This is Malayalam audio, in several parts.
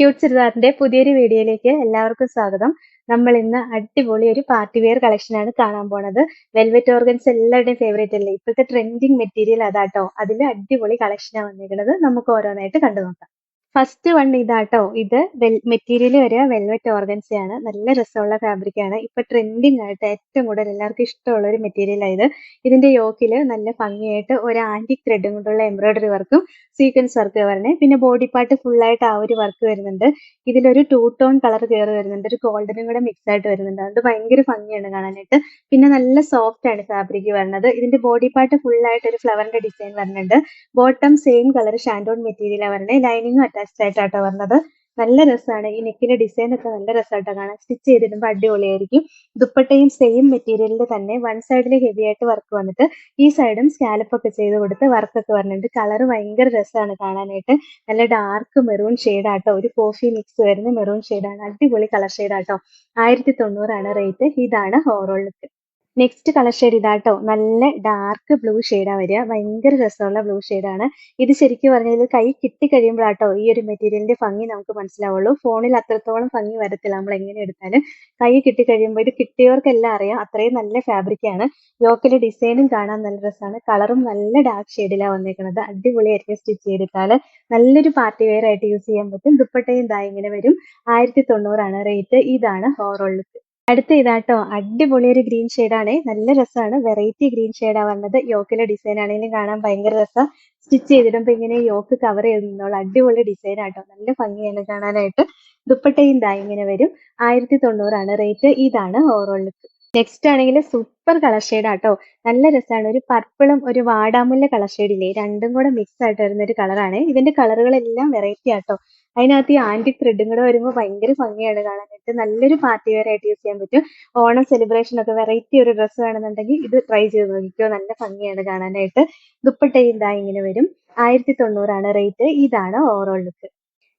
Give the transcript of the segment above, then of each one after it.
ക്യൂട്ട് ചുരിദാറിന്റെ പുതിയൊരു വീഡിയോയിലേക്ക് എല്ലാവർക്കും സ്വാഗതം. നമ്മൾ ഇന്ന് അടിപൊളി ഒരു പാർട്ടി വെയർ കളക്ഷൻ ആണ് കാണാൻ പോണത്. വെൽവെറ്റ് ഓർഗൻസ് എല്ലാവരുടെയും ഫേവറേറ്റ് അല്ലേ? ഇപ്പോഴത്തെ ട്രെൻഡിങ് മെറ്റീരിയൽ അതാട്ടോ. അതിൽ അടിപൊളി കളക്ഷനാണ് വന്നിരിക്കുന്നത് നമുക്ക് ഓരോന്നായിട്ട് കണ്ടു നോക്കാം ഫസ്റ്റ് വൺ ഇതാട്ടോ. ഇത് വെൽ മെറ്റീരിയൽ വരിക വെൽവെറ്റ് ഓർഗൻസി ആണ് നല്ല രസമുള്ള ഫാബ്രിക് ആണ് ഇപ്പൊ ട്രെൻഡിങ് ആയിട്ട് ഏറ്റവും കൂടുതൽ എല്ലാവർക്കും ഇഷ്ടമുള്ള ഒരു മെറ്റീരിയൽ ആയത് ഇതിന്റെ യോക്കിൽ നല്ല ഭംഗിയായിട്ട് ഒരു ആന്റിക് ത്രെഡും കൊണ്ടുള്ള എംബ്രോയിഡറി വർക്കും സീക്വൻസ് വർക്ക് വരണേ. പിന്നെ ബോഡി പാർട്ട് ഫുൾ ആയിട്ട് ആ ഒരു വർക്ക് വരുന്നുണ്ട്. ഇതിലൊരു ടൂ ടോൺ കളർ കയറി വരുന്നുണ്ട്. ഒരു ഗോൾഡനും കൂടെ മിക്സ് ആയിട്ട് വരുന്നുണ്ട്. അത് ഭയങ്കര ഭംഗിയാണ് കാണാനായിട്ട്. പിന്നെ നല്ല സോഫ്റ്റ് ആണ് ഫാബ്രിക് വരുന്നത് ഇതിന്റെ ബോഡി പാർട്ട് ഫുൾ ആയിട്ട് ഒരു ഫ്ലവറിന്റെ ഡിസൈൻ വരുന്നുണ്ട് ബോട്ടം സെയിം കളർ ഷാൻഡോൺ മെറ്റീരിയൽ വരണേ. ലൈനിങ്ങും അറ്റാച്ച്ഡ് ആയിട്ടാട്ടോ വന്നത്. നല്ല രസമാണ് ഈ നെക്കിന്റെ ഡിസൈൻ ഒക്കെ നല്ല രസമായിട്ടോ കാണാൻ. സ്റ്റിച്ച് ചെയ്തിടുമ്പോൾ അടിപൊളിയായിരിക്കും. ദുപ്പട്ടയും സെയിം മെറ്റീരിയലിൽ തന്നെ വൺ സൈഡിൽ ഹെവി ആയിട്ട് വർക്ക് വന്നിട്ട് ഈ സൈഡും സ്കാലപ്പ് ഒക്കെ ചെയ്ത് കൊടുത്ത് വർക്ക് ഒക്കെ വരുന്നുണ്ട് കളർ ഭയങ്കര രസമാണ് കാണാനായിട്ട്. നല്ല ഡാർക്ക് മെറൂൺ ആട്ടോ. ഒരു കോഫി മിക്സ് വരുന്ന മെറൂൺ ഷെയ്ഡാണ് അടിപൊളി കളർ ആട്ടോ. ആയിരത്തി തൊണ്ണൂറാണ് റേറ്റ് ഇതാണ് overall look next colour shade ഇതാട്ടോ. നല്ല ഡാർക്ക് ബ്ലൂ ഷെയ്ഡാ വരിക. ഭയങ്കര രസമുള്ള ബ്ലൂ ഷെയ്ഡാണ് ഇത് ശരിക്കും പറഞ്ഞാൽ ഇത് കൈ കിട്ടി കഴിയുമ്പോഴാട്ടോ ഈ ഒരു മെറ്റീരിയലിന്റെ ഭംഗി നമുക്ക് മനസ്സിലാവുള്ളൂ. ഫോണിൽ അത്രത്തോളം ഭംഗി വരത്തില്ല നമ്മൾ എങ്ങനെ എടുത്താലും. കൈ കിട്ടി കഴിയുമ്പോൾ ഇത് കിട്ടിയവർക്കെല്ലാം അറിയാം. അത്രയും നല്ല ഫാബ്രിക് ആണ്. യോക്കിലെ ഡിസൈനും കാണാൻ നല്ല രസമാണ്. കളറും നല്ല ഡാർക്ക് ഷെയ്ഡിലാണ് വന്നേക്കുന്നത് അടിപൊളിയായിരിക്കും സ്റ്റിച്ച് ചെയ്തിട്ടാൽ നല്ലൊരു പാർട്ടി വെയർ ആയിട്ട് യൂസ് ചെയ്യാൻ പറ്റും. ദുപ്പട്ടയും ദാ ഇങ്ങനെ വരും. ആയിരത്തി തൊണ്ണൂറാണ് റേറ്റ് ഇതാണ് ഓവറോൾ ലുക്ക് അടുത്ത ഇതാട്ടോ അടിപൊളി ഒരു ഗ്രീൻ ആണ്. നല്ല രസമാണ്. വെറൈറ്റി ഗ്രീൻ ഷെയ്ഡാ വന്നത്. യോക്കിലെ ഡിസൈൻ ആണെങ്കിലും കാണാൻ ഭയങ്കര രസം. സ്റ്റിച്ച് ചെയ്തിടുമ്പോ ഇങ്ങനെ യോക്ക് കവർ ചെയ്ത് നിന്നോളൂ അടിപൊളി ഡിസൈൻ ആട്ടോ. നല്ല ഭംഗിയാണ് കാണാനായിട്ട്. ദുപ്പട്ടയും ദാ ഇങ്ങനെ വരും. ആയിരത്തി തൊണ്ണൂറാണ് റേറ്റ് ഇതാണ് ഓവറോൾ ലുക്ക് നെക്സ്റ്റ് ആണെങ്കിൽ സൂപ്പർ കളർ ഷെയ്ഡ് ആട്ടോ. നല്ല രസമാണ് ഒരു പർപ്പിളും ഒരു വാടാമുല്ല കളർ ഷെയ്ഡില്ലേ രണ്ടും കൂടെ മിക്സ് ആയിട്ട് വരുന്ന ഒരു കളറാണ് ഇതിന്റെ കളറുകളെല്ലാം വെറൈറ്റി ആട്ടോ. അതിനകത്ത് ഈ ആന്റിക് ത്രെഡും കൂടെ വരുമ്പോൾ ഭയങ്കര ഭംഗിയാണ് കാണാനായിട്ട് നല്ലൊരു പാർട്ടി വെയർ ആയിട്ട് യൂസ് ചെയ്യാൻ പറ്റും. ഓണം സെലിബ്രേഷൻ ഒക്കെ വെറൈറ്റി ഒരു ഡ്രസ്സ് വേണമെന്നുണ്ടെങ്കിൽ ഇത് ട്രൈ ചെയ്ത് നോക്കിക്കോ. നല്ല ഭംഗിയാണ് കാണാനായിട്ട്. ദുപ്പട്ടയും ഇതാ ഇങ്ങനെ വരും. ആയിരത്തി തൊണ്ണൂറാണ് റേറ്റ് ഇതാണ് ഓവറോൾ ലുക്ക്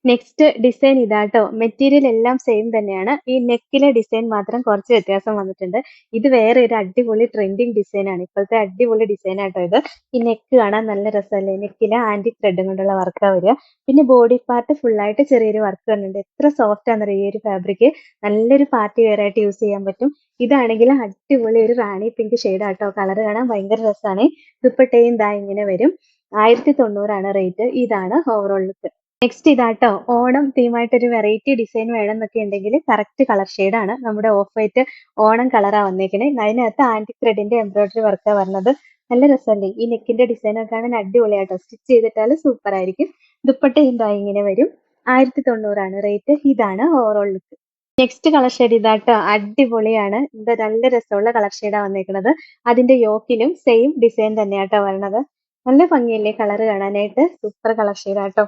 നെക്സ്റ്റ് ഡിസൈൻ ഇതാട്ടോ. മെറ്റീരിയൽ എല്ലാം സെയിം തന്നെയാണ്. ഈ നെക്കിലെ ഡിസൈൻ മാത്രം കുറച്ച് വ്യത്യാസം വന്നിട്ടുണ്ട്. ഇത് വേറെ ഒരു അടിപൊളി ട്രെൻഡിങ് ഡിസൈൻ ആണ്. ഇപ്പോഴത്തെ അടിപൊളി ഡിസൈൻ ആട്ടോ ഇത്. ഈ നെക്ക് കാണാൻ നല്ല രസമല്ലേ? നെക്കിലെ ആന്റി ത്രെഡും കൊണ്ടുള്ള വർക്കാ വരിക. പിന്നെ ബോഡി പാർട്ട് ഫുൾ ആയിട്ട് ചെറിയൊരു വർക്ക് വരുന്നുണ്ട് എത്ര സോഫ്റ്റ് ആണെന്ന് ഈ ഒരു ഫാബ്രിക് നല്ലൊരു പാർട്ടി വെയർ ആയിട്ട് യൂസ് ചെയ്യാൻ പറ്റും. ഇതാണെങ്കിൽ അടിപൊളി ഒരു റാണി പിങ്ക് ഷെയ്ഡ് ആട്ടോ. കളർ കാണാൻ ഭയങ്കര രസമാണ്. ദുപ്പട്ടയും ദാ ഇങ്ങനെ വരും. ആയിരത്തി തൊണ്ണൂറാണ് റേറ്റ് ഇതാണ് ഓവറോൾ ലുക്ക് നെക്സ്റ്റ് ഇതാട്ടോ ഓണം തീമായിട്ട് ഒരു വെറൈറ്റി ഡിസൈൻ വേണം എന്നൊക്കെ ഉണ്ടെങ്കിൽ കറക്റ്റ് കളർ ആണ്. നമ്മുടെ ഓഫ് വൈറ്റ് ഓണം കളറാ വന്നേക്കണേ. അതിനകത്ത് ആന്റി ത്രെഡിന്റെ എംബ്രോയിഡറി വർക്കാണ് വരുന്നത് നല്ല രസമല്ലേ? ഈ നെക്കിന്റെ ഡിസൈൻ ഒക്കെ ആണെങ്കിൽ അടിപൊളിയാട്ടോ. സ്റ്റിച്ച് ചെയ്തിട്ടാൽ സൂപ്പർ ആയിരിക്കും. ദുപ്പട്ട എന്താ ഇങ്ങനെ വരും. ആയിരത്തി തൊണ്ണൂറാണ് റേറ്റ് ഇതാണ് overall look next colour shade ഇതാട്ടോ. അടിപൊളിയാണ്. ഇത് നല്ല രസമുള്ള കളർ ഷെയ്ഡാ വന്നേക്കുന്നത് അതിന്റെ യോക്കിലും സെയിം ഡിസൈൻ തന്നെയാട്ടോ വരണത് നല്ല ഭംഗിയല്ലേ കളർ കാണാനായിട്ട്? സൂപ്പർ കളർ ഷെയ്ഡാട്ടോ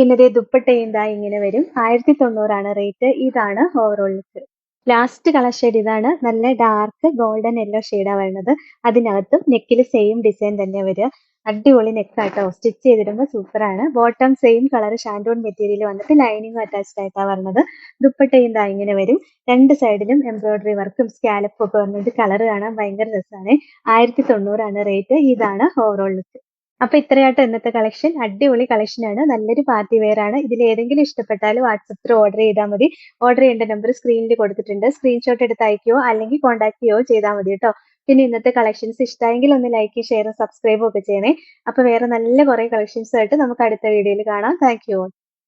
പിന്നെ ഇതേ ദുപ്പട്ടയും ഇങ്ങനെ വരും. ആയിരത്തി തൊണ്ണൂറാണ് റേറ്റ് ഇതാണ് overall look last colour shade ഇതാണ്. നല്ല ഡാർക്ക് ഗോൾഡൻ യെല്ലോ ഷെയ്ഡാണ് വരുന്നത്. അതിനകത്തും നെക്കിൽ സെയിം ഡിസൈൻ തന്നെ വരിക. അടിപൊളി നെക്കാട്ടോ സ്റ്റിച്ച് ചെയ്തിടുമ്പോൾ സൂപ്പറാണ് ബോട്ടം സെയിം കളർ ഷാൻഡോൺ മെറ്റീരിയൽ വന്നിട്ട് ലൈനിങ് അറ്റാച്ച്ഡ് ആയിട്ടാണ് വരുന്നത് ദുപ്പട്ടയും ദാ ഇങ്ങനെ വരും. രണ്ട് സൈഡിലും എംബ്രോയിഡറി വർക്കും സ്കാലപ്പും ഒക്കെ വന്നിട്ട് കളർ കാണാൻ ഭയങ്കര രസമാണ് ആയിരത്തി തൊണ്ണൂറാണ് റേറ്റ് ഇതാണ് ഓവറോൾ ലുക്ക് അപ്പൊ ഇത്രയായിട്ട് ഇന്നത്തെ കളക്ഷൻ അടിപൊളി കളക്ഷൻ ആണ്. നല്ലൊരു പാർട്ടി വെയർ ആണ്. ഇതിൽ ഏതെങ്കിലും ഇഷ്ടപ്പെട്ടാൽ വാട്സപ്പിൽ ഓർഡർ ചെയ്താൽ മതി. ഓർഡർ ചെയ്യേണ്ട നമ്പർ സ്ക്രീനിൽ കൊടുത്തിട്ടുണ്ട്. സ്ക്രീൻഷോട്ട് എടുത്ത് അയക്കുകയോ അല്ലെങ്കിൽ കോൺടാക്ട് ചെയ്യുകയോ ചെയ്താൽ മതി കേട്ടോ പിന്നെ ഇന്നത്തെ കളക്ഷൻസ് ഇഷ്ടമായെങ്കിൽ ഒന്ന് ലൈക്ക് ഷെയറും സബ്സ്ക്രൈബും ഒക്കെ ചെയ്യണേ. അപ്പൊ വേറെ നല്ല കുറെ കളക്ഷൻസ് ആയിട്ട് നമുക്ക് അടുത്ത വീഡിയോയിൽ കാണാം. Thank you